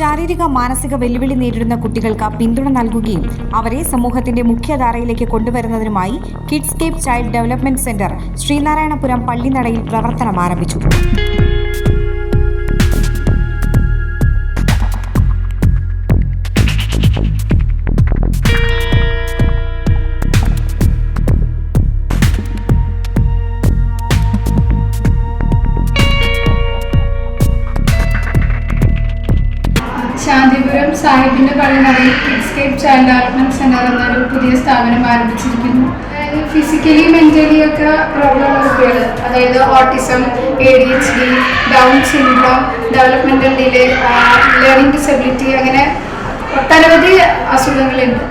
ശാരീരിക മാനസിക വെല്ലുവിളി നേരിടുന്ന കുട്ടികൾക്ക് പിന്തുണ നൽകുകയും അവരെ സമൂഹത്തിന്റെ മുഖ്യധാരയിലേക്ക് കൊണ്ടുവരുന്നതിനുമായി Kidscape child development centre Sreenarayanapuram പള്ളിനടയിൽ പ്രവർത്തനം ആരംഭിച്ചു. സാഹിബിന്റെ പള്ളിനടയിൽ കിഡ്സ്കേപ്പ് ചൈൽഡ് ഡെവലപ്മെന്റ് സെന്റർ എന്നൊരു പുതിയ സ്ഥാപനം ആരംഭിച്ചിരിക്കുന്നു. ഫിസിക്കലി മെന്റലി ഒക്കെ പ്രോബ്ലം കുട്ടികൾ അതായത് autism A D H D down syndrome developmental delay learning disability അങ്ങനെ ഒട്ടനവധി അസുഖങ്ങളുണ്ട്.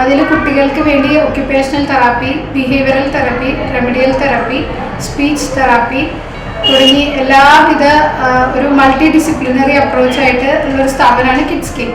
അതിൽ കുട്ടികൾക്ക് വേണ്ടി occupational therapy behavioural therapy remedial therapy speech therapy തുടങ്ങി എല്ലാവിധ ഒരു മൾട്ടി ഡിസിപ്ലിനറി അപ്രോച്ചായിട്ട് ഉള്ളൊരു സ്ഥാപനമാണ് കിഡ്സ് കെ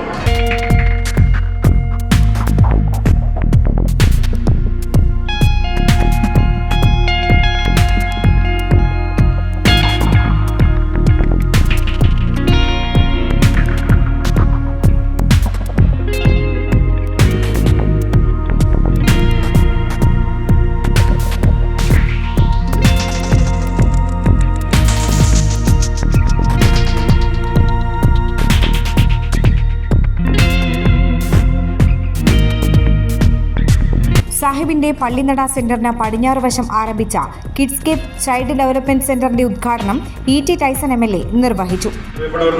സാഹിബിന്റെ പള്ളിനട സെന്ററിന് പടിഞ്ഞാറ് വശം ആരംഭിച്ച കിഡ്സ് കേപ്പ് ചൈൽഡ് ഡെവലപ്മെന്റ് സെന്ററിന്റെ ഉദ്ഘാടനം E T Tyson M L A നിർവഹിച്ചു.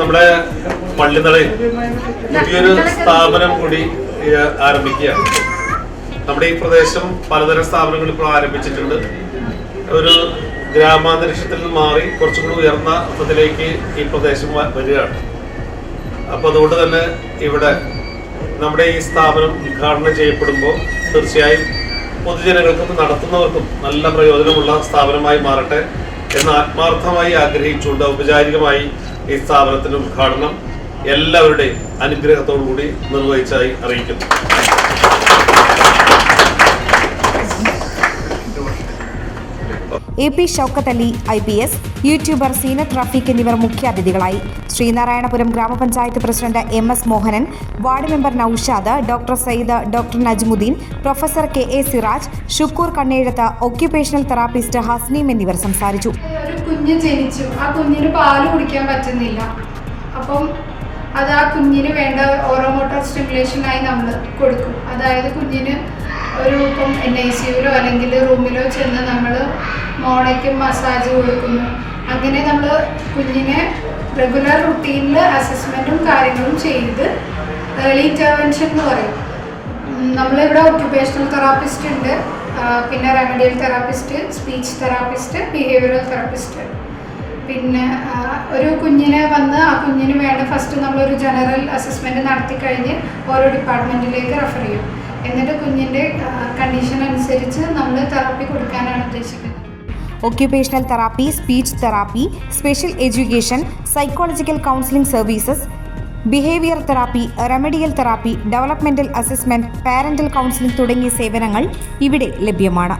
നമ്മുടെ പള്ളിനടയിൽ സ്ഥാപനം കൂടി നമ്മുടെ ഈ പ്രദേശം പലതരം സ്ഥാപനങ്ങൾ ഇപ്പോൾ ആരംഭിച്ചിട്ടുണ്ട്. ഒരു ഗ്രാമാന്തരീക്ഷത്തിൽ നിന്ന് മാറി കുറച്ചും കൂടി ഉയർന്ന ഇതിലേക്ക് ഈ പ്രദേശം വരികയാണ്. അപ്പോൾ അതുകൊണ്ട് തന്നെ ഇവിടെ നമ്മുടെ ഈ സ്ഥാപനം ഉദ്ഘാടനം ചെയ്യപ്പെടുമ്പോൾ തീർച്ചയായും പൊതുജനങ്ങൾക്കും നടത്തുന്നവർക്കും നല്ല പ്രയോജനമുള്ള സ്ഥാപനമായി മാറട്ടെ എന്ന് ആത്മാർത്ഥമായി ആഗ്രഹിച്ചുകൊണ്ട് ഔപചാരികമായി ഈ സ്ഥാപനത്തിന്റെ ഉദ്ഘാടനം എല്ലാവരുടെയും അനുഗ്രഹത്തോടു കൂടി നിർവഹിച്ചായി അറിയിക്കുന്നു. A P Shoukath Ali I P S YouTuber Zeenath Rafeeq എന്നിവർ മുഖ്യാതിഥികളായി. Sreenarayanapuram grama panchayat president M S Mohanan ward member Noushad doctor Sayyid doctor Najmuddeen professor K A Siraj Shukkoor Kannezhath occupational therapist Hasneem എന്നിവർ സംസാരിച്ചു. ജനിച്ചു. ആ കുഞ്ഞിന് പാൽ കുടിക്കാൻ പറ്റുന്നില്ല. അപ്പം അത് ആ കുഞ്ഞിന് വേണ്ട ഓറോമോട്ടോർ സ്റ്റിമുലേഷനായി നമ്മൾ കൊടുക്കും. അതായത് കുഞ്ഞിന് ഒരു ഇപ്പം എൻ ഐ സിയുലോ അല്ലെങ്കിൽ റൂമിലോ ചെന്ന് നമ്മൾ മോണയ്ക്ക് മസാജ് കൊടുക്കുന്നു. അങ്ങനെ നമ്മൾ കുഞ്ഞിനെ റെഗുലർ റുട്ടീനിൽ അസസ്മെന്റും കാര്യങ്ങളും ചെയ്ത് ഏർലി ഇന്റർവെൻഷൻ എന്ന് പറയും. നമ്മളിവിടെ ഒക്യുപേഷണൽ തെറാപ്പിസ്റ്റ് ഉണ്ട്. പിന്നെ remedial therapist speech therapist behavioural therapist പിന്നെ ഒരു കുഞ്ഞിനെ വന്ന് ആ കുഞ്ഞിന് വേണ്ട ഫസ്റ്റ് നമ്മളൊരു ജനറൽ അസസ്മെന്റ് നടത്തി കഴിഞ്ഞ് ഓരോ ഡിപ്പാർട്ട്മെന്റിലേക്ക് റെഫർ ചെയ്യും. എന്നിട്ട് കുഞ്ഞിന്റെ അനുസരിച്ച് നമ്മൾ തെറാപ്പി കൊടുക്കാനാണ് ഉദ്ദേശിക്കുന്നത്. Occupational therapy speech therapy special education psychological counselling services behaviour therapy remedial therapy developmental assessment parental counselling തുടങ്ങിയ സേവനങ്ങൾ ഇവിടെ ലഭ്യമാണ്.